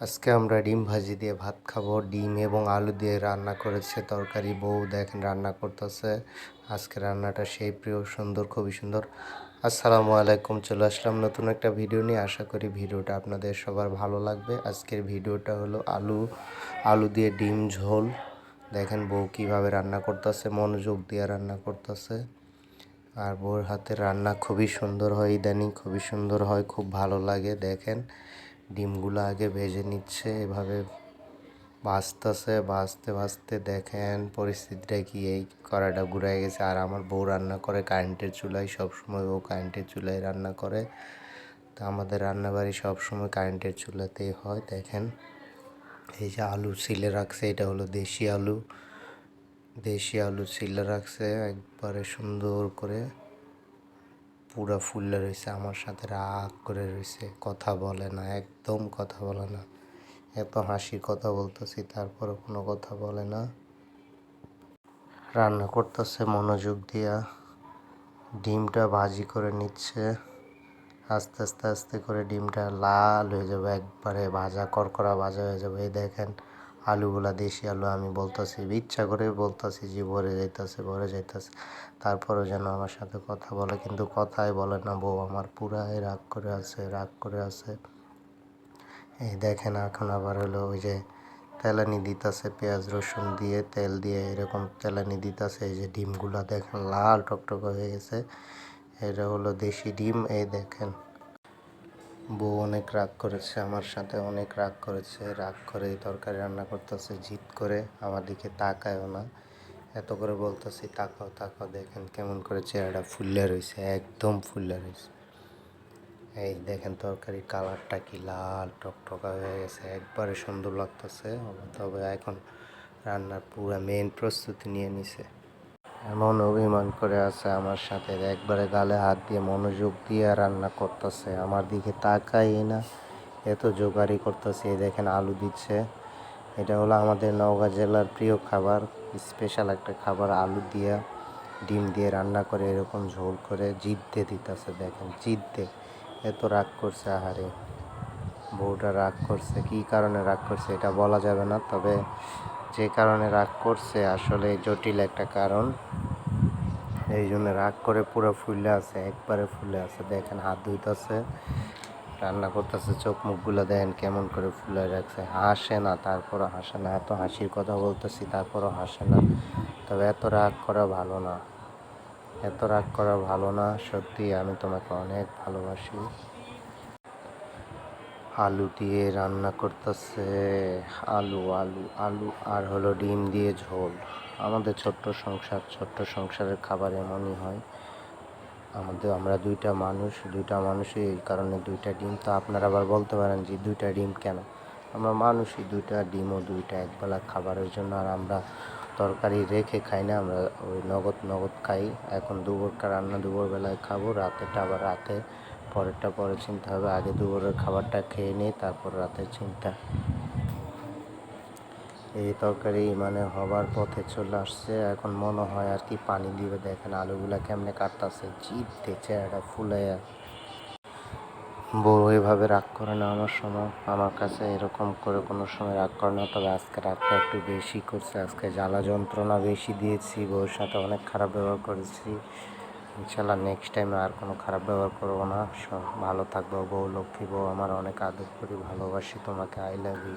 আজকে আমরা ডিম ভাজি দিয়ে ভাত খাব। ডিম এবং আলু দিয়ে রান্না করেছে তরকারি বউ। দেখেন রান্না করতেছে। আজকে রান্নাটা সেই প্রিয়, সুন্দর, খুবই সুন্দর। আসসালামু আলাইকুম, চলে আসলাম নতুন একটা ভিডিও নিয়ে। আশা করি ভিডিওটা আপনাদের সবার ভালো লাগবে। আজকের ভিডিওটা হলো আলু আলু দিয়ে ডিম ঝোল। দেখেন বউ কীভাবে রান্না করতেছে, মনোযোগ দিয়ে রান্না করতেছে। আর বউর হাতের রান্না খুবই সুন্দর হয়, ইদানিং খুবই সুন্দর হয়, খুব ভালো লাগে, দেখেন। ডিমগুলো আগে ভেজে নিচ্ছে, এভাবে ভাজতেছে, ভাজতে ভাজতে দেখেন পরিস্থিতিটা কি, এই কড়াটা ঘুরাই গেছে। আর আমার বউ রান্না করে কারেন্টের চুলায়, সবসময় ও কারেন্টের চুলায় রান্না করে। তা আমাদের রান্নাবাড়ি সবসময় কারেন্টের চুলাতেই হয়, দেখেন। এই যে আলু সিলে রাখছে, এটা হলো দেশি আলু। দেশি আলু সিলে রাখছে, একবারে সুন্দর করে। পুরা ফুললে রয়েছে আমার সাথে রাগ করে রয়েছে কথা বলে না, একদম কথা বলে না। এত হাসির কথা বলতেছি তারপরে কোনো কথা বলে না। রান্না করতেছে, মনোযোগ দিয়া। ডিমটা ভাজি করে নিচ্ছে। আস্তে আস্তে আস্তে করে ডিমটা লাল হয়ে যাবে, একবারে ভাজা করকরা ভাজা হয়ে যাবে। এই দেখেন আলুগুলা দেশি আলু আমি বলতেছি, ইচ্ছা করে বলতেছি যে ভরে যাইতেছে ভরে যাইতেছে। তারপরেও যেন আমার সাথে কথা বলে, কিন্তু কথাই বলে না, বউ আমার পুরাই রাগ করে আছে, রাগ করে আছে। এই দেখেন এখন আবার হলো ওই যে তেলানি দিতেছে, পেঁয়াজ, রসুন দিয়ে তেল দিয়ে এরকম তেলানি দিতেছে, এই যে ডিমগুলা দেখেন লাল টকটক হয়ে গেছে। এটা হলো দেশি ডিম, এই দেখেন। বউ অনেক রাগ করেছে, আমার সাথে অনেক রাগ করেছে, রাগ করে তরকারি রান্না করতেছে, জিদ করে আমার দিকে তাকায়ও না। এত করে বলতেছি, তাকাও তাকাও, দেখেন কেমন করে চেহারাটা ফুললে রয়েছে, একদম ফুললে রয়েছে। এই দেখেন তরকারি কালারটা কি লাল, টকটকা হয়ে গেছে, একবারে সুন্দর লাগতেছে। তবে এখন রান্নার পুরো মেন প্রস্তুতি নিয়ে নিছে। এমন অভিমান করে আছে আমার সাথে একবারে গালে হাত দিয়ে মনোযোগ দিয়ে রান্না করতেছে। আমার দিকে তাকাই না, এত জোগাড়ি করতেছে। দেখেন আলু দিচ্ছে। এটা হলো আমাদের নওগাঁ জেলার প্রিয় খাবার স্পেশাল একটা খাবার আলু দিয়ে, ডিম দিয়ে রান্না করে এরকম ঝোল করে জিদ্দে দিতেছে। দেখেন জিদ্দে এত রাগ করছে, আহারে। বউটা রাগ করছে, কি কারণে রাগ করছে এটা বলা যাবে না, তবে যে কারণে রাগ করছে, আসলে জটিল একটা কারণ। এই জন্য রাগ করে পুরো ফুলে আছে, একবারে ফুলে আছে। দেখেন হাত ধুইতেছে, রান্না করতেছে, চোখ মুখগুলো দেখেন কেমন করে ফুলে রাখছে। হাসে না, তারপরও হাসে না। এত হাসির কথা বলতেছি, তারপরও হাসে না। তবে এত রাগ করা ভালো না। এত রাগ করা ভালো না, সত্যি আমি তোমাকে অনেক ভালোবাসি। আলু দিয়ে রান্না করতেছে। আলু আলু আলু আর হলো ডিম দিয়ে ঝোল। আমাদের ছোট্ট সংসার, ছোট্ট সংসারের খাবার এমনই হয়। আমাদের, আমরা দুইটা মানুষ, দুইটা মানুষই এই কারণে দুইটা ডিম। তো আপনারা আবার বলতে পারেন যে দুইটা ডিম কেন? আমরা মানুষই দুইটা ডিমও দুইটা একবেলা খাবারের জন্য আর আমরা তরকারি রেখে খাই না। আমরা ওই নগদ নগদ খাই। এখন দুপুরটা রান্না দুপুরবেলায় খাব রাতেটা আবার রাতে পরেরটা পরে চিন্তা হবে। আগে দুপুরের খাবারটা খেয়ে নিই, তারপর রাতের চিন্তা। এই তরকারি মানে হবার পথে চলে আসছে। এখন মনে হয় আর কি পানি দিবে। দেখেন আলুগুলা কেমনে কাটতেছে। জিপতে চেহারা ফুলে বউ এভাবে রাগ করে না আমার সময় আমার কাছে এরকম করে কোনো সময় রাগ করে না। তবে আজকে রাগটা একটু বেশি করছে। আজকে জ্বালা যন্ত্রণা বেশি দিয়েছি। বউর সাথে অনেক খারাপ ব্যবহার করেছি। ইনশাল্লাহ নেক্সট টাইমে আর কোনো খারাপ ব্যবহার করব না। সব ভালো থাকব, বউ লক্ষ্মী বউ, আমার অনেক আদর করি, ভালোবাসি তোমাকে আই লাভ ইউ